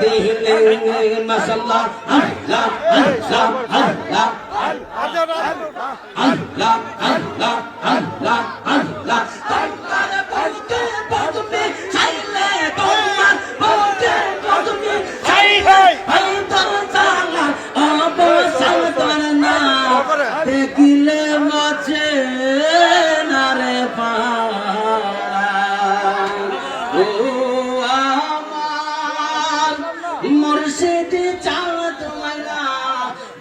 দিলে মাসাল্লাহ আল্লাহ আল্লাহ আল্লাহ আল্লাহ আল্লাহ আল্লাহ আল্লাহ মুর্শিদ চাল তোমারা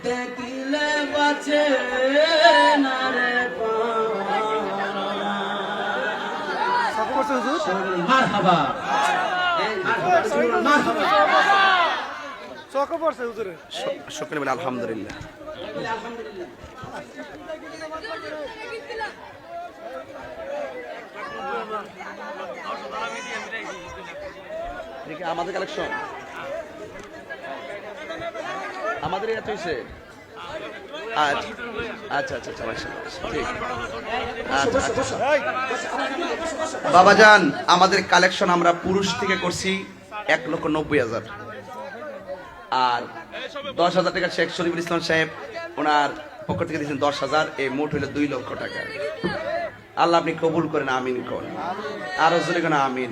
দেখিলে বাঁচে না রে মারহাবা। মারহাবা চকে পড়ছে হুজুরে। সকলে বলে আলহামদুলিল্লাহ। আমাদের কালেকশন আমাদের এত হয়েছে আচ্ছা আচ্ছা আচ্ছা আচ্ছা ঠিক। আচ্ছা আচ্ছা। বাবাজান আমাদের কালেকশন আমরা পুরুষ থেকে করছি এক লক্ষ নব্বই হাজার। আর দশ হাজার টাকা শেখ শরীফুল ইসলাম সাহেব ওনার পক্ষ থেকে দিয়েছেন দশ হাজার, এই মোট হইল দুই লক্ষ টাকা। আল্লাহ আপনি কবুল করেন, আমিন করেন। আরও জোরে কেন আমিন।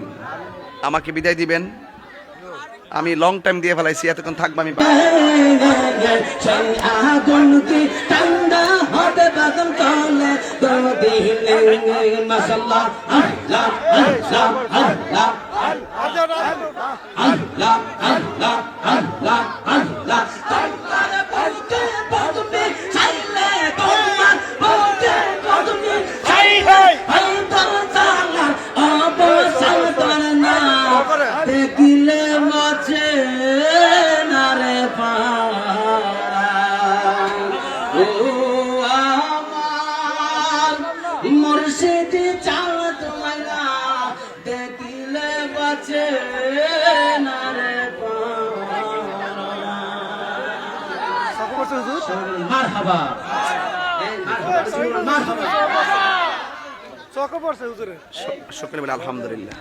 আমাকে বিদায় দিবেন। আমি লং টাইম দিয়ে ফেলাইছি এতক্ষণ থাকব আমি আল্লাহ আল্লাহ আল্লাহ আল্লাহ মুর্শিদ চাল তোমারা দেখিলে বাঁচে না রে সকলে আলহামদুলিল্লাহ।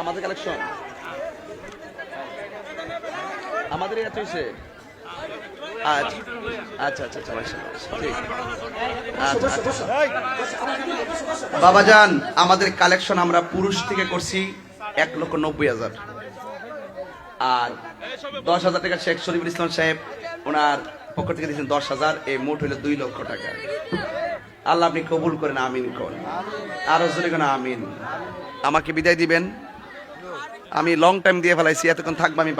আমাদের কালেকশন আমাদের এত হয়েছে আচ্ছা আচ্ছা আচ্ছা আচ্ছা ঠিক। আচ্ছা আচ্ছা বাবাজান, আমাদের কালেকশন আমরা পুরুষ থেকে করছি এক লক্ষ নব্বই হাজার। আর দশ হাজার টাকা শেখ শরীফুল ইসলাম সাহেব ওনার পক্ষ থেকে দিয়েছেন দশ হাজার, এই মোট হইল দুই লক্ষ টাকা। আল্লাহ আপনি কবুল করেন, আমিন করেন। আরও জোরে কেন আমিন। আমাকে বিদায় দিবেন। আমি লং টাইম দিয়ে ফেলাইছি, এতক্ষণ থাকব আমি